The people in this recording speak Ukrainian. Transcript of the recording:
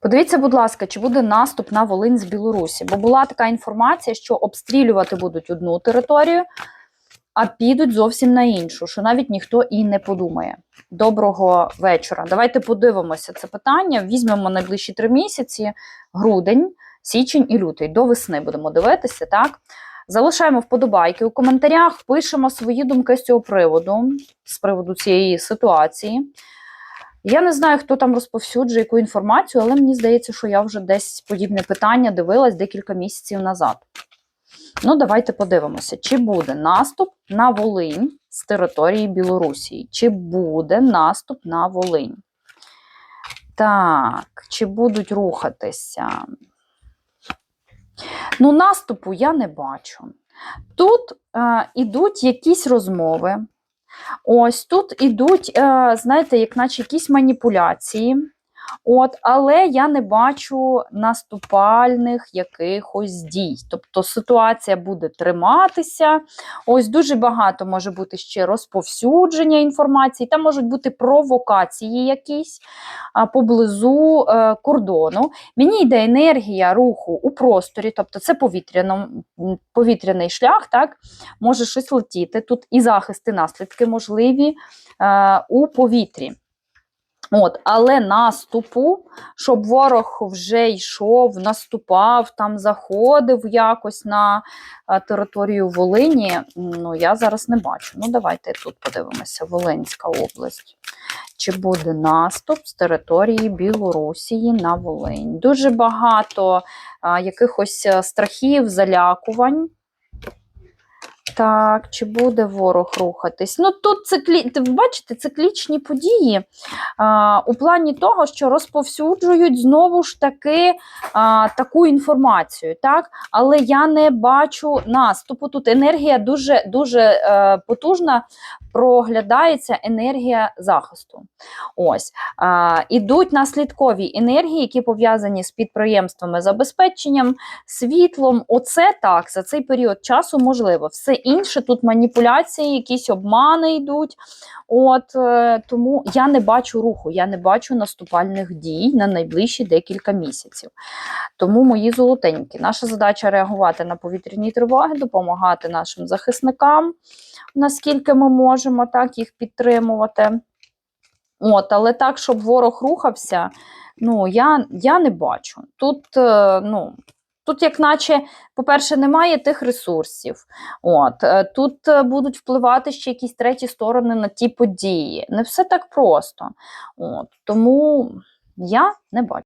Подивіться, будь ласка, чи буде наступ на Волинь з Білорусі? Бо була така інформація, що обстрілювати будуть одну територію, а підуть зовсім на іншу, що навіть ніхто і не подумає. Доброго вечора. Давайте подивимося це питання. Візьмемо найближчі три місяці: грудень, січень і лютий. До весни будемо дивитися, так? Залишаємо вподобайки у коментарях, пишемо свої думки з цього приводу, з приводу цієї ситуації. Я не знаю, хто там розповсюджує яку інформацію, але мені здається, що я вже десь подібне питання дивилась декілька місяців назад. Ну, давайте подивимося, чи буде наступ на Волинь з території Білорусі? Чи буде наступ на Волинь? Так, чи будуть рухатися? Ну, наступу я не бачу. Тут е, ідуть якісь розмови. Ось тут ідуть, е, знаєте, як наче якісь маніпуляції. От, але я не бачу наступальних якихось дій. Тобто ситуація буде триматися. Ось дуже багато може бути ще розповсюдження інформації, там можуть бути провокації якісь поблизу е, кордону. Мені йде енергія руху у просторі, тобто це повітряний шлях, так, може щось летіти. Тут і захист, і наслідки можливі е, у повітрі. От, але наступу, щоб ворог вже йшов, наступав, там заходив якось на е, територію Волині, ну я зараз не бачу. Ну, давайте тут подивимося: Волинська область. Чи буде наступ з території Білорусії на Волинь? Дуже багато а, якихось е, страхів, залякувань. Так, чи буде ворог рухатись? Ну тут циклі... бачите, циклічні події а, у плані того, що розповсюджують знову ж таки а, таку інформацію, так? Але я не бачу наступу. Тут енергія дуже дуже е, потужна, проглядається енергія захисту. Ось а, ідуть наслідкові енергії, які пов'язані з підприємствами, забезпеченням, світлом. Оце так за цей період часу можливо. Все інше тут маніпуляції, якісь обмани йдуть. От е, тому я не бачу руху, я не бачу наступальних дій на найближчі декілька місяців. Тому мої золотенькі, наша задача реагувати на повітряні тривоги, допомагати нашим захисникам, наскільки ми можемо так їх підтримувати. От, але так, щоб ворог рухався, ну я, я не бачу. Тут, е, ну. Тут, як наче, по-перше, немає тих ресурсів. От е, Тут е, будуть впливати ще якісь треті сторони на ті події. Не все так просто. От Тому я не бачу.